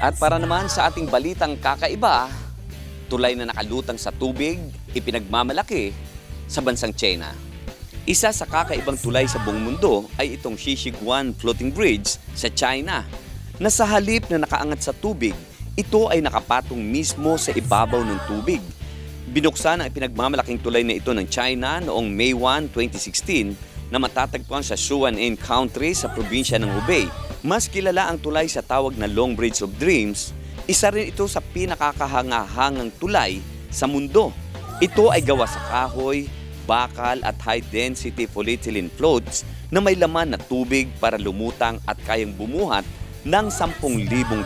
At para naman sa ating balitang kakaiba, tulay na nakalutang sa tubig, ipinagmamalaki sa bansang China. Isa sa kakaibang tulay sa buong mundo ay itong Shishiguan Floating Bridge sa China na sa halip na nakaangat sa tubig, ito ay nakapatong mismo sa ibabaw ng tubig. Binuksan ang pinagmamalaking tulay na ito ng China noong May 1, 2016 na matatagpuan sa Sichuan-in Country sa probinsya ng Hubei. Mas kilala ang tulay sa tawag na Long Bridge of Dreams. Isa rin ito sa pinakakahangahangang tulay sa mundo. Ito ay gawa sa kahoy, bakal at high-density polyethylene floats na may laman na tubig para lumutang at kayang bumuhat ng 10,000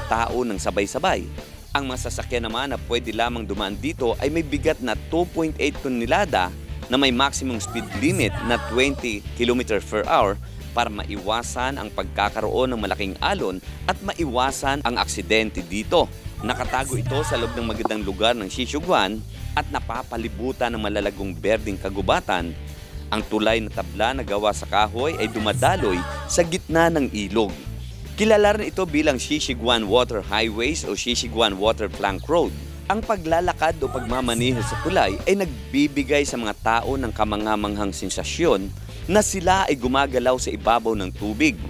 tao ng sabay-sabay. Ang masasakyan naman na pwede lamang dumaan dito ay may bigat na 2.8 tonelada na may maximum speed limit na 20 km per hour para maiwasan ang pagkakaroon ng malaking alon at maiwasan ang aksidente dito. Nakatago ito sa loob ng magandang lugar ng Shishiguan at napapalibutan ng malalagong berding kagubatan. Ang tulay na tabla na gawa sa kahoy ay dumadaloy sa gitna ng ilog. Kilala rin ito bilang Shishiguan Water Highways o Shishiguan Water Plank Road. Ang paglalakad o pagmamaneho sa tulay ay nagbibigay sa mga tao ng kamangamanghang sensasyon na sila ay gumagalaw sa ibabaw ng tubig.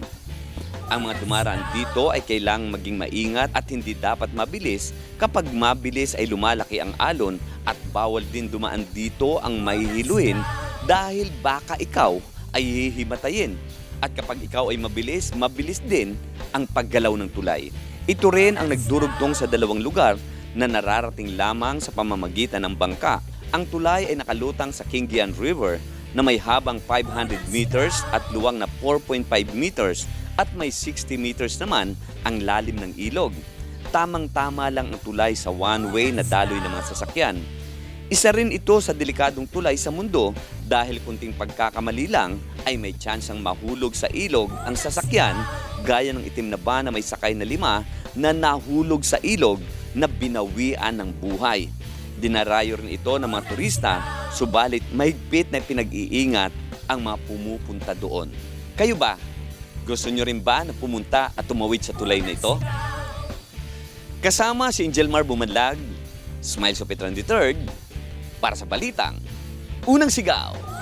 Ang mga dumaraan dito ay kailangang maging maingat at hindi dapat mabilis kapag mabilis ay lumalaki ang alon at bawal din dumaan dito ang mahihiluin dahil baka ikaw ay hihimatayin. At kapag ikaw ay mabilis, mabilis din ang paggalaw ng tulay. Ito rin ang nagdurugtong sa dalawang lugar na nararating lamang sa pamamagitan ng bangka. Ang tulay ay nakalutang sa Kingian River na may habang 500 meters at luwang na 4.5 meters at may 60 meters naman ang lalim ng ilog. Tamang-tama lang ang tulay sa one-way na daloy ng mga sasakyan. Isa rin ito sa delikadong tulay sa mundo dahil kunting pagkakamali lang ay may tsansang mahulog sa ilog ang sasakyan gaya ng itim na van na may sakay na lima na nahulog sa ilog na binawian ng buhay. Dinarayo rin ito ng mga turista, subalit mahigpit na pinag-iingat ang mga pumupunta doon. Kayo ba? Gusto nyo rin ba na pumunta at tumawid sa tulay na ito? Kasama si Angel Mar Bumanlag, Smile Sopetran III, para sa Balitang, Unang Sigaw.